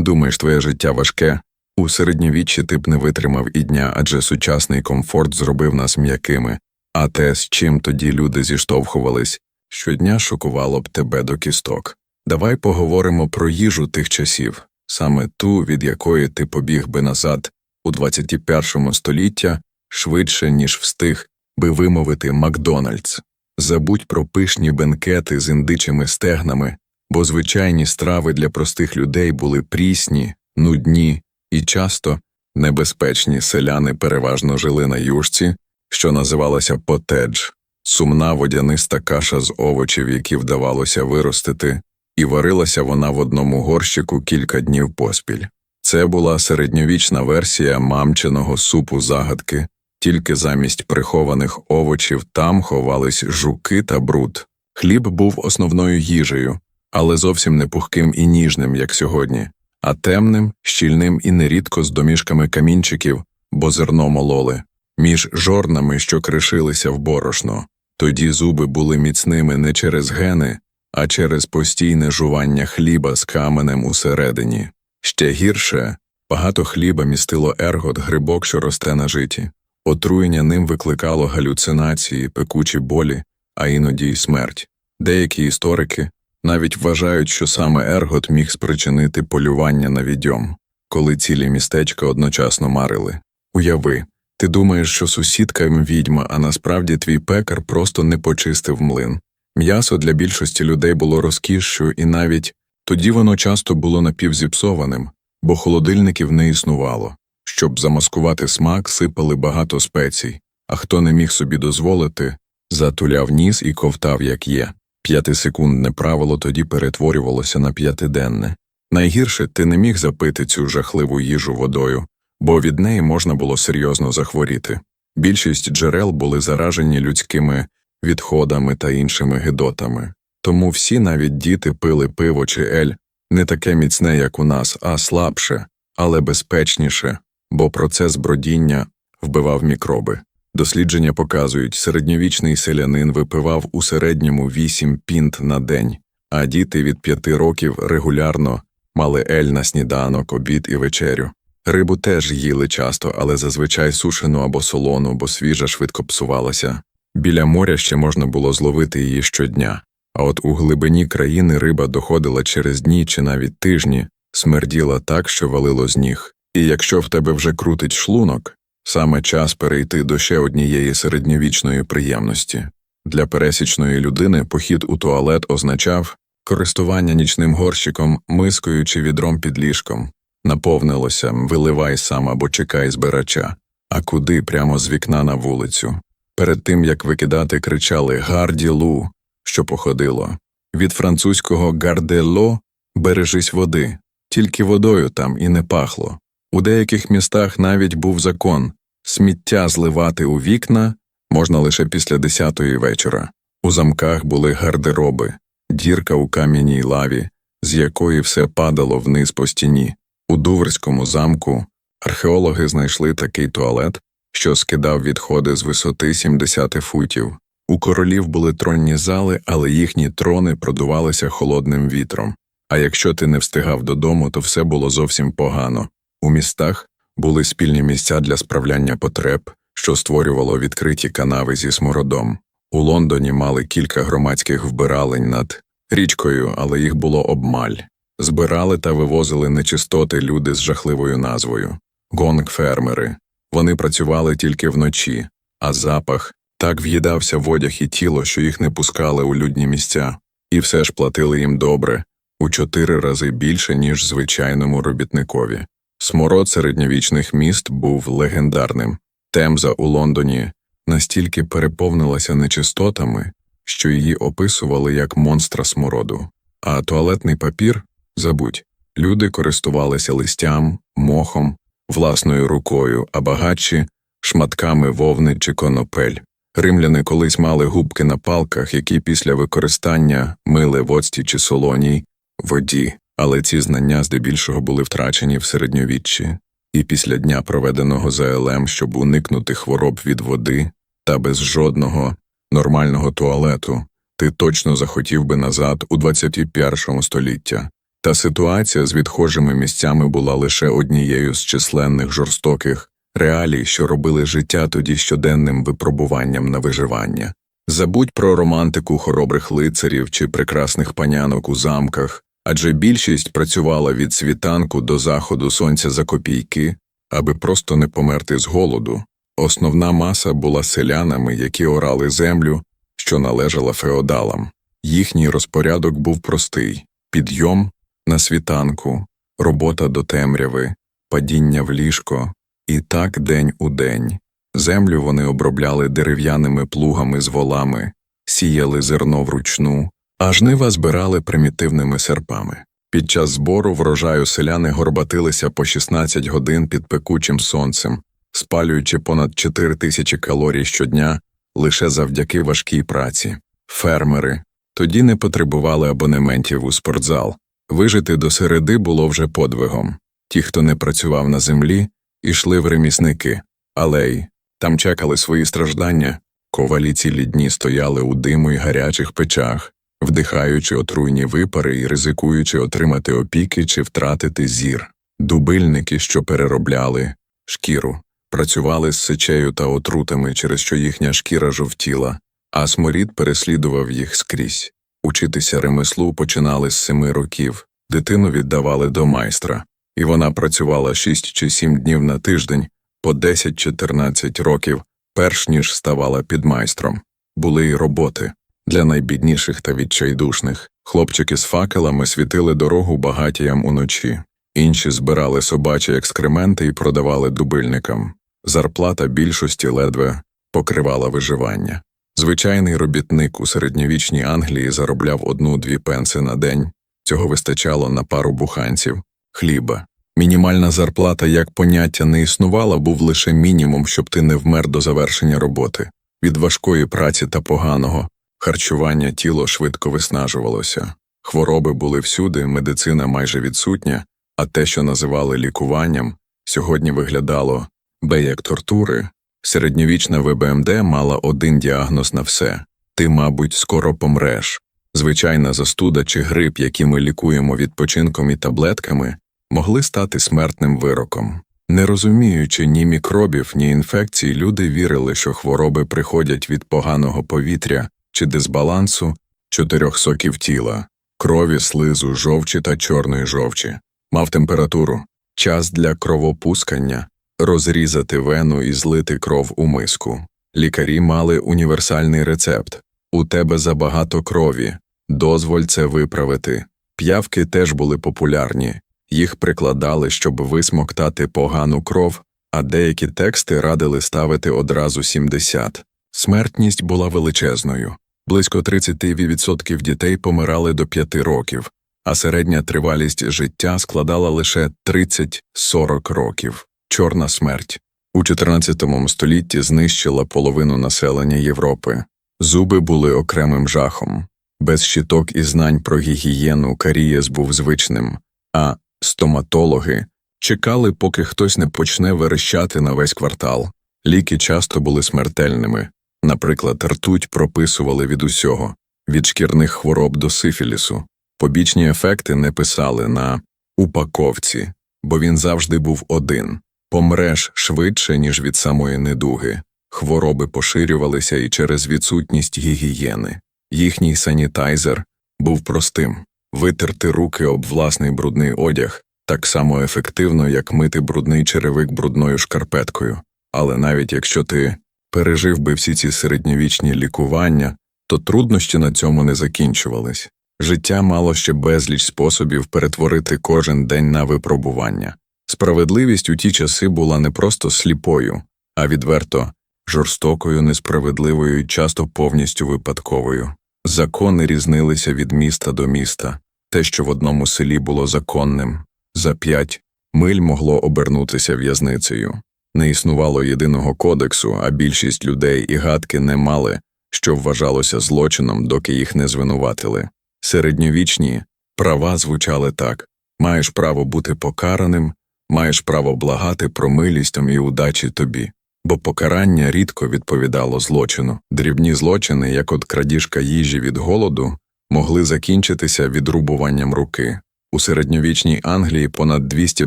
Думаєш, твоє життя важке? У середньовіччі ти б не витримав і дня, адже сучасний комфорт зробив нас м'якими, а те, з чим тоді люди зіштовхувались, щодня шокувало б тебе до кісток. Давай поговоримо про їжу тих часів, саме ту, від якої ти побіг би назад у 21 століття швидше, ніж встиг би вимовити Макдональдс. Забудь про пишні бенкети з індичими стегнами, бо звичайні страви для простих людей були прісні, нудні і часто небезпечні селяни переважно жили на юшці, що називалася потедж, сумна водяниста каша з овочів, які вдавалося виростити, і варилася вона в одному горщику кілька днів поспіль. Це була середньовічна версія мамчиного супу загадки, тільки замість прихованих овочів там ховались жуки та бруд. Хліб був основною їжею, але зовсім не пухким і ніжним, як сьогодні, а темним, щільним і нерідко з домішками камінчиків, бо зерно мололи, між жорнами, що кришилися в борошно. Тоді зуби були міцними не через гени, а через постійне жування хліба з каменем усередині. Ще гірше, багато хліба містило ергот грибок, що росте на житі. Отруєння ним викликало галюцинації, пекучі болі, а іноді й смерть. Деякі історики навіть вважають, що саме ергот міг спричинити полювання на відьом, коли цілі містечка одночасно марили. Уяви, ти думаєш, що сусідка відьма, а насправді твій пекар просто не почистив млин. М'ясо для більшості людей було розкішшю, і навіть тоді воно часто було напівзіпсованим, бо холодильників не існувало. Щоб замаскувати смак, сипали багато спецій, а хто не міг собі дозволити, затуляв ніс і ковтав, як є. П'ятисекундне правило тоді перетворювалося на п'ятиденне. Найгірше ти не міг запити цю жахливу їжу водою, бо від неї можна було серйозно захворіти. Більшість джерел були заражені людськими відходами та іншими гидотами. Тому всі навіть діти пили пиво чи ель не таке міцне, як у нас, а слабше, але безпечніше, бо процес бродіння вбивав мікроби. Дослідження показують, середньовічний селянин випивав у середньому 8 пінт на день, а діти від 5 років регулярно мали ель на сніданок, обід і вечерю. Рибу теж їли часто, але зазвичай сушену або солону, бо свіжа швидко псувалася. Біля моря ще можна було зловити її щодня, а от у глибині країни риба доходила через дні чи навіть тижні, смерділа так, що валило з ніг. І якщо в тебе вже крутить шлунок, саме час перейти до ще однієї середньовічної приємності. Для пересічної людини похід у туалет означав користування нічним горщиком, мискою чи відром під ліжком. Наповнилося виливай сам або чекай збирача, а куди прямо з вікна на вулицю. Перед тим як викидати, кричали Гарді Лу, що походило. Від французького гардело бережись води, тільки водою там і не пахло. У деяких містах навіть був закон сміття зливати у вікна можна лише після десятої вечора. У замках були гардероби, дірка у кам'яній лаві, з якої все падало вниз по стіні. У Дуврському замку археологи знайшли такий туалет, що скидав відходи з висоти 70 футів. У королів були тронні зали, але їхні трони продувалися холодним вітром. А якщо ти не встигав додому, то все було зовсім погано. У містах були спільні місця для справляння потреб, що створювало відкриті канави зі смородом. У Лондоні мали кілька громадських вбиралень над річкою, але їх було обмаль. Збирали та вивозили нечистоти люди з жахливою назвою гонг-фермери. Вони працювали тільки вночі, а запах так в'їдався в одяг і тіло, що їх не пускали у людні місця, і все ж платили їм добре у чотири рази більше, ніж звичайному робітникові. Смород середньовічних міст був легендарним. Темза у Лондоні настільки переповнилася нечистотами, що її описували як монстра смороду, а туалетний папір забудь люди користувалися листям, мохом, власною рукою, а багатші шматками вовни чи конопель. Римляни колись мали губки на палках, які після використання мили в оцті чи солоній воді, але ці знання здебільшого були втрачені в середньовіччі, і після дня, проведеного за ЛМ, щоб уникнути хвороб від води та без жодного нормального туалету, ти точно захотів би назад у 21 століття. Та ситуація з відхожими місцями була лише однією з численних жорстоких реалій, що робили життя тоді щоденним випробуванням на виживання. Забудь про романтику хоробрих лицарів чи прекрасних панянок у замках, адже більшість працювала від світанку до заходу сонця за копійки, аби просто не померти з голоду. Основна маса була селянами, які орали землю, що належала феодалам. Їхній розпорядок був простий підйом на світанку, робота до темряви, падіння в ліжко, і так день у день. Землю вони обробляли дерев'яними плугами з волами, сіяли зерно вручну, а жнива збирали примітивними серпами. Під час збору врожаю селяни горбатилися по 16 годин під пекучим сонцем, спалюючи понад 4 тисячі калорій щодня лише завдяки важкій праці. Фермери тоді не потребували абонементів у спортзал. Вижити до середи було вже подвигом. Ті, хто не працював на землі, ішли в ремісники, алеї, там чекали свої страждання, ковалі цілі дні стояли у диму й гарячих печах, вдихаючи отруйні випари і ризикуючи отримати опіки чи втратити зір. Дубильники, що переробляли шкіру, працювали з сечею та отрутами, через що їхня шкіра жовтіла, а сморід переслідував їх скрізь. Учитися ремеслу починали з семи років, дитину віддавали до майстра, і вона працювала шість чи сім днів на тиждень, по 10-14 років, перш ніж ставала підмайстром. Були й роботи для найбідніших та відчайдушних. Хлопчики з факелами світили дорогу багатіям уночі, інші збирали собачі екскременти і продавали дубильникам. Зарплата більшості ледве покривала виживання. Звичайний робітник у середньовічній Англії заробляв одну-дві пенси на день, цього вистачало на пару буханців, хліба. Мінімальна зарплата як поняття не існувала, був лише мінімум, щоб ти не вмер до завершення роботи. Від важкої праці та поганого харчування тіло швидко виснажувалося. Хвороби були всюди, медицина майже відсутня, а те, що називали лікуванням, сьогодні виглядало бе як тортури. Середньовічна ВБМД мала один діагноз на все ти, мабуть, скоро помреш. Звичайна застуда чи грип, які ми лікуємо відпочинком і таблетками, могли стати смертним вироком. Не розуміючи ні мікробів, ні інфекцій, люди вірили, що хвороби приходять від поганого повітря чи дисбалансу чотирьох соків тіла, крові, слизу, жовчі та чорної жовчі, мав температуру, час для кровопускання, розрізати вену і злити кров у миску. Лікарі мали універсальний рецепт у тебе забагато крові, дозволь це виправити. П'явки теж були популярні, їх прикладали, щоб висмоктати погану кров, а деякі тексти радили ставити одразу 70. Смертність була величезною. Близько 30% дітей помирали до 5 років, а середня тривалість життя складала лише 30-40 років. Чорна смерть у 14 столітті знищила половину населення Європи. Зуби були окремим жахом. Без щиток і знань про гігієну карієс був звичним, а стоматологи чекали, поки хтось не почне верещати на весь квартал. Ліки часто були смертельними. Наприклад, ртуть прописували від усього від шкірних хвороб до сифілісу. Побічні ефекти не писали на упаковці, бо він завжди був один помреш швидше, ніж від самої недуги. Хвороби поширювалися і через відсутність гігієни. Їхній санітайзер був простим витерти руки об власний брудний одяг так само ефективно, як мити брудний черевик брудною шкарпеткою. Але навіть якщо ти пережив би всі ці середньовічні лікування, то труднощі на цьому не закінчувались. Життя мало ще безліч способів перетворити кожен день на випробування. Справедливість у ті часи була не просто сліпою, а відверто жорстокою, несправедливою і часто повністю випадковою. Закони різнилися від міста до міста. Те, що в одному селі було законним, за п'ять миль могло обернутися в'язницею. Не існувало єдиного кодексу, а більшість людей і гадки не мали, що вважалося злочином, доки їх не звинуватили. Середньовічні права звучали так маєш право бути покараним, маєш право благати про милістом і удачі тобі, бо покарання рідко відповідало злочину. Дрібні злочини, як от крадіжка їжі від голоду, могли закінчитися відрубуванням руки, У середньовічній Англії понад 200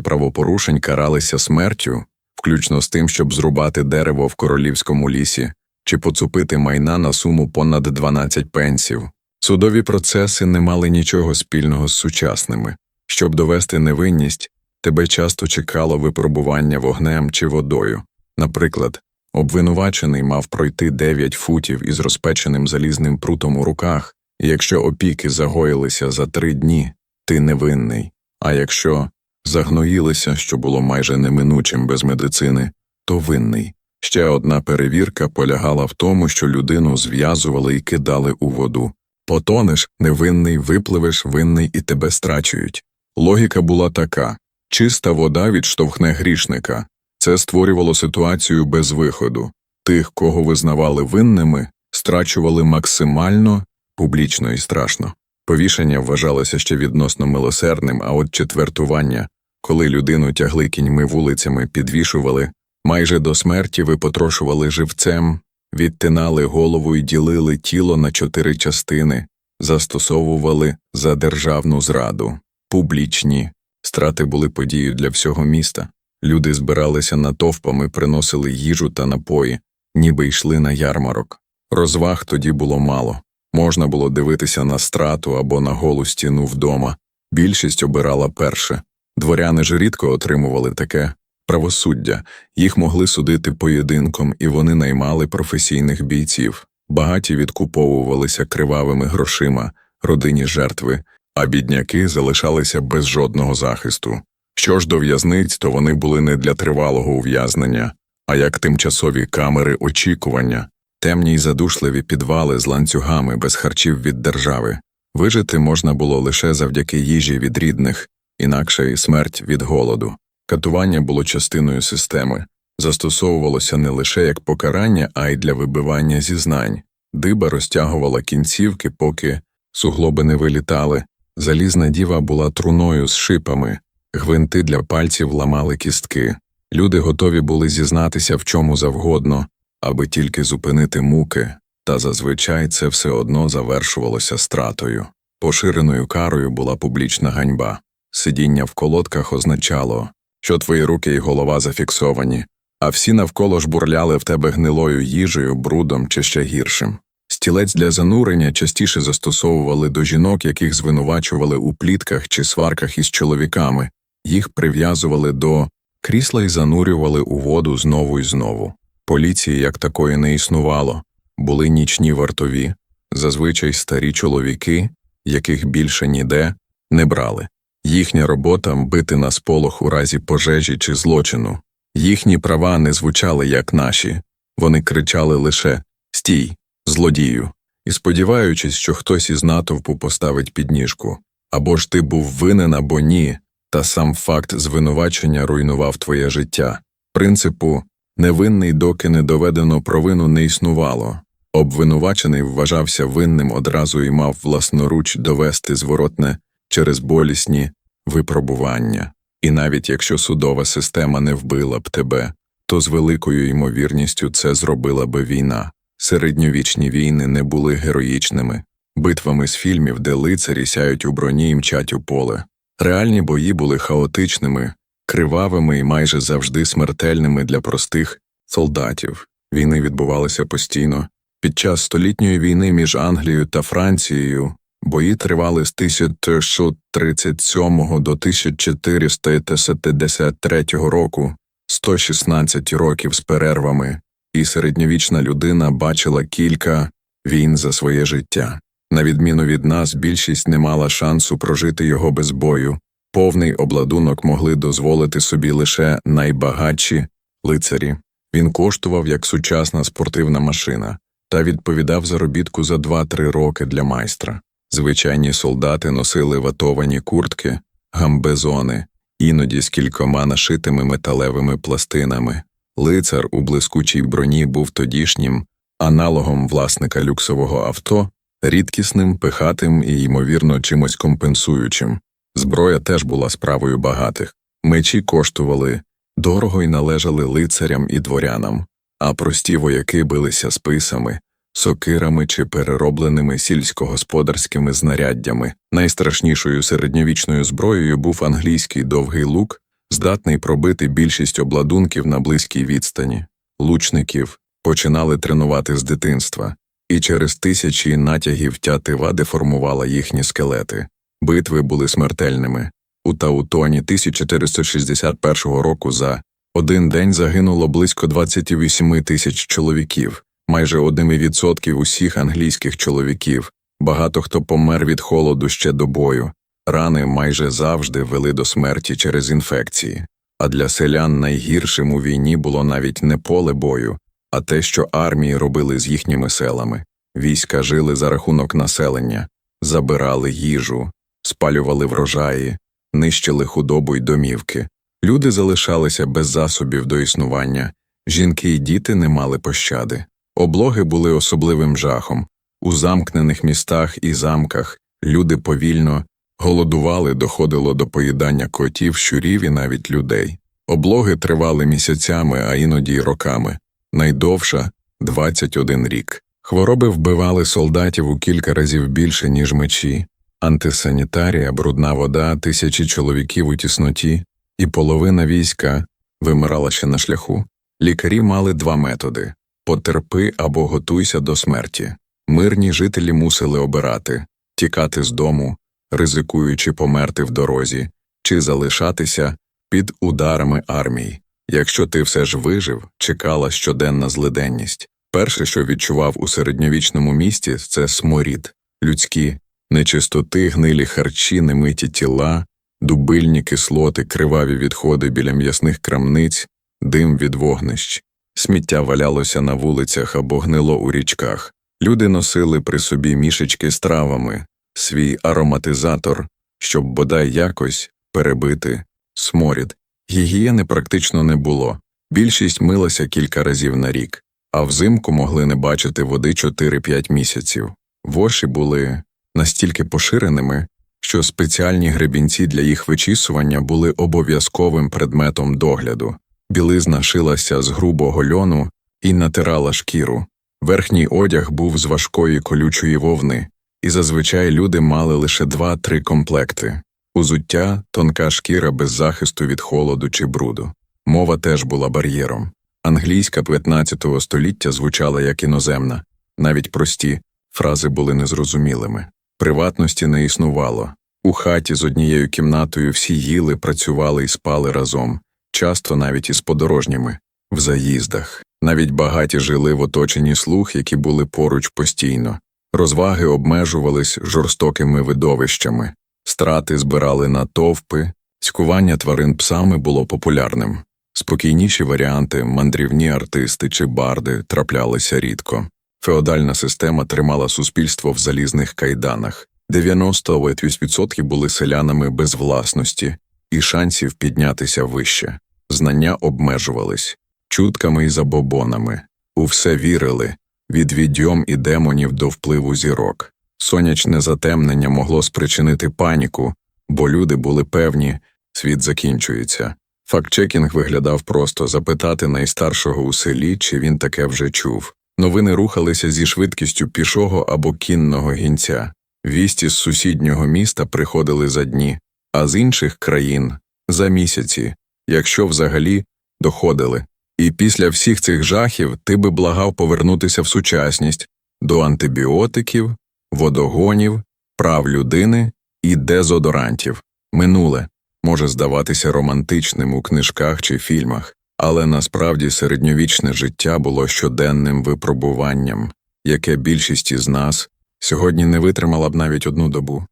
правопорушень каралися смертю, включно з тим, щоб зрубати дерево в королівському лісі чи поцупити майна на суму понад 12 пенсів. Судові процеси не мали нічого спільного з сучасними. Щоб довести невинність, тебе часто чекало випробування вогнем чи водою. Наприклад, обвинувачений мав пройти 9 футів із розпеченим залізним прутом у руках, і якщо опіки загоїлися за три дні, ти невинний. А якщо загноїлися, що було майже неминучим без медицини, то винний. Ще одна перевірка полягала в тому, що людину зв'язували і кидали у воду. Потонеш невинний, випливеш винний і тебе страчують. Логіка була така чиста вода відштовхне грішника. Це створювало ситуацію без виходу. Тих, кого визнавали винними, страчували максимально, публічно і страшно. Повішення вважалося ще відносно милосердним, а от четвертування, коли людину тягли кіньми вулицями, підвішували, майже до смерті випотрошували живцем, відтинали голову і ділили тіло на чотири частини, застосовували за державну зраду, публічні. Страти були подією для всього міста. Люди збиралися натовпами, приносили їжу та напої, ніби йшли на ярмарок. Розваг тоді було мало. Можна було дивитися на страту або на голу стіну вдома. Більшість обирала перше. Дворяни ж рідко отримували таке правосуддя, їх могли судити поєдинком, і вони наймали професійних бійців. Багаті відкуповувалися кривавими грошима, родині жертви, а бідняки залишалися без жодного захисту. Що ж до в'язниць, то вони були не для тривалого ув'язнення, а як тимчасові камери очікування, темні й задушливі підвали з ланцюгами без харчів від держави. Вижити можна було лише завдяки їжі від рідних, інакше і смерть від голоду. Катування було частиною системи, застосовувалося не лише як покарання, а й для вибивання зізнань. Диба розтягувала кінцівки, поки суглоби не вилітали. Залізна діва була труною з шипами, гвинти для пальців ламали кістки. Люди готові були зізнатися в чому завгодно, аби тільки зупинити муки, та зазвичай це все одно завершувалося стратою. Поширеною карою була публічна ганьба. Сидіння в колодках означало, що твої руки і голова зафіксовані, а всі навколо ж бурляли в тебе гнилою їжею, брудом чи ще гіршим. Стілець для занурення частіше застосовували до жінок, яких звинувачували у плітках чи сварках із чоловіками, їх прив'язували до крісла і занурювали у воду знову і знову. Поліції як такої не існувало, були нічні вартові, зазвичай старі чоловіки, яких більше ніде не брали. Їхня робота бити на сполох у разі пожежі чи злочину. Їхні права не звучали як наші, вони кричали лише Стій, злодію, і сподіваючись, що хтось із натовпу поставить підніжку. Або ж ти був винен, або ні, та сам факт звинувачення руйнував твоє життя. Принципу невинний, доки не доведено провину не існувало. Обвинувачений вважався винним одразу і мав власноруч довести зворотне через болісні випробування. І навіть якщо судова система не вбила б тебе, то з великою ймовірністю це зробила би війна. Середньовічні війни не були героїчними, битвами з фільмів, де лицарі сяють у броні і мчать у поле. Реальні бої були хаотичними, кривавими і майже завжди смертельними для простих солдатів. Війни відбувалися постійно. Під час столітньої війни між Англією та Францією бої тривали з 1637 до 1453 року, 116 років з перервами, і середньовічна людина бачила кілька війн за своє життя. На відміну від нас, більшість не мала шансу прожити його без бою. Повний обладунок могли дозволити собі лише найбагатші лицарі. Він коштував як сучасна спортивна машина та відповідав заробітку за 2-3 роки для майстра. Звичайні солдати носили ватовані куртки, гамбезони, іноді з кількома нашитими металевими пластинами. Лицар у блискучій броні був тодішнім аналогом власника люксового авто, рідкісним, пихатим і, ймовірно, чимось компенсуючим. Зброя теж була справою багатих. Мечі коштували дорого й належали лицарям і дворянам, а прості вояки билися списами, сокирами чи переробленими сільськогосподарськими знаряддями. Найстрашнішою середньовічною зброєю був англійський довгий лук, здатний пробити більшість обладунків на близькій відстані. Лучників починали тренувати з дитинства, і через тисячі натягів тятива деформувала їхні скелети. Битви були смертельними. У Таутоні 1461 року за один день загинуло близько 28 тисяч чоловіків, майже 1% усіх англійських чоловіків. Багато хто помер від холоду ще до бою. Рани майже завжди вели до смерті через інфекції. А для селян найгіршим у війні було навіть не поле бою, а те, що армії робили з їхніми селами. Війська жили за рахунок населення, забирали їжу, спалювали врожаї, нищили худобу й домівки. Люди залишалися без засобів до існування, жінки й діти не мали пощади. Облоги були особливим жахом. У замкнених містах і замках люди повільно голодували, доходило до поїдання котів, щурів і навіть людей. Облоги тривали місяцями, а іноді й роками. Найдовша 21 рік. Хвороби вбивали солдатів у кілька разів більше, ніж мечі, антисанітарія, брудна вода, тисячі чоловіків у тісноті, і половина війська вимирала ще на шляху. Лікарі мали два методи потерпи або готуйся до смерті. Мирні жителі мусили обирати тікати з дому, ризикуючи померти в дорозі, чи залишатися під ударами армії. Якщо ти все ж вижив, чекала щоденна злиденність. Перше, що відчував у середньовічному місті, це сморід, людські нечистоти, гнилі харчі, немиті тіла, дубильні кислоти, криваві відходи біля м'ясних крамниць, дим від вогнищ. Сміття валялося на вулицях або гнило у річках. Люди носили при собі мішечки з травами, свій ароматизатор, щоб бодай якось перебити сморід. Гігієни практично не було. Більшість милася кілька разів на рік, а взимку могли не бачити води 4-5 місяців. Воші були настільки поширеними, що спеціальні гребінці для їх вичісування були обов'язковим предметом догляду. Білизна шилася з грубого льону і натирала шкіру. Верхній одяг був з важкої колючої вовни, і зазвичай люди мали лише два-три комплекти узуття, тонка шкіра без захисту від холоду чи бруду. Мова теж була бар'єром. Англійська 15 століття звучала як іноземна, навіть прості фрази були незрозумілими. Приватності не існувало. У хаті з однією кімнатою всі їли, працювали і спали разом, часто навіть із подорожніми, в заїздах. Навіть багаті жили в оточенні слуг, які були поруч постійно. Розваги обмежувались жорстокими видовищами, страти збирали на товпи, цькування тварин псами було популярним. Спокійніші варіанти, мандрівні артисти чи барди траплялися рідко. Феодальна система тримала суспільство в залізних кайданах. 90% були селянами без власності і шансів піднятися вище. Знання обмежувались чутками і забобонами. У все вірили від відьом і демонів до впливу зірок. Сонячне затемнення могло спричинити паніку, бо люди були певні, світ закінчується. Фактчекінг виглядав просто запитати найстаршого у селі, чи він таке вже чув. Новини рухалися зі швидкістю пішого або кінного гінця. Вісті з сусіднього міста приходили за дні, а з інших країн за місяці, якщо взагалі доходили. І після всіх цих жахів ти би благав повернутися в сучасність до антибіотиків, водогонів, прав людини і дезодорантів. Минуле може здаватися романтичним у книжках чи фільмах, але насправді середньовічне життя було щоденним випробуванням, яке більшість із нас сьогодні не витримала б навіть одну добу.